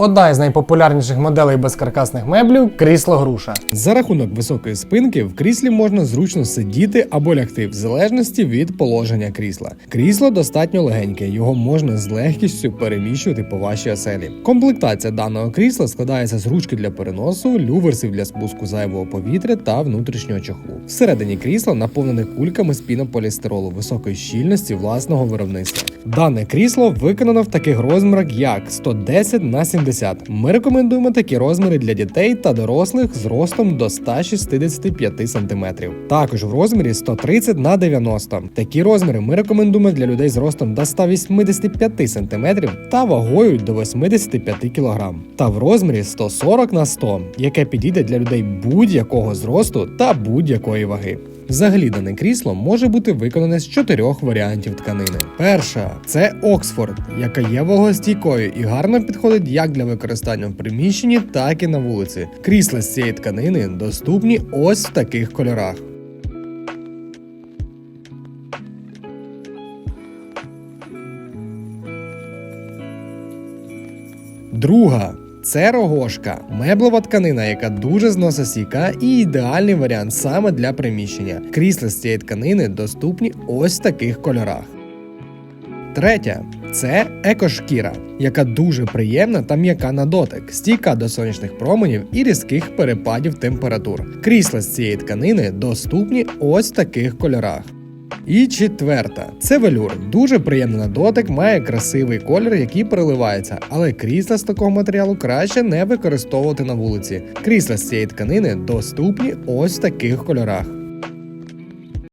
Одна із найпопулярніших моделей безкаркасних меблів крісло груша. За рахунок високої спинки в кріслі можна зручно сидіти або лягти в залежності від положення крісла. Крісло достатньо легеньке, його можна з легкістю переміщувати по вашій оселі. Комплектація даного крісла складається з ручки для переносу, люверсів для спуску зайвого повітря та внутрішнього чохлу. Всередині крісла наповнене кульками з пінополістиролу високої щільності власного виробництва. Дане крісло виконано в таких розмірах, як 110 на 70. Ми рекомендуємо такі розміри для дітей та дорослих з ростом до 165 см. Також в розмірі 130 на 90. Такі розміри ми рекомендуємо для людей з ростом до 185 см та вагою до 85 кг. Та в розмірі 140 на 100, яке підійде для людей будь-якого зросту та будь-якої ваги. Взагалі дане крісло може бути виконане з чотирьох варіантів тканини. Перша це Оксфорд, яка є вологостійкою і гарно підходить як для використання в приміщенні, так і на вулиці. Крісла з цієї тканини доступні ось в таких кольорах. Друга це рогошка, меблева тканина, яка дуже зносостійка і ідеальний варіант саме для приміщення. Крісла з цієї тканини доступні ось в таких кольорах. Третя це екошкіра, яка дуже приємна та м'яка на дотик, стійка до сонячних променів і різких перепадів температур. Крісла з цієї тканини доступні ось в таких кольорах. І четверта це велюр. Дуже приємний на дотик, має красивий колір, який переливається, але крісла з такого матеріалу краще не використовувати на вулиці. Крісла з цієї тканини доступні ось в таких кольорах.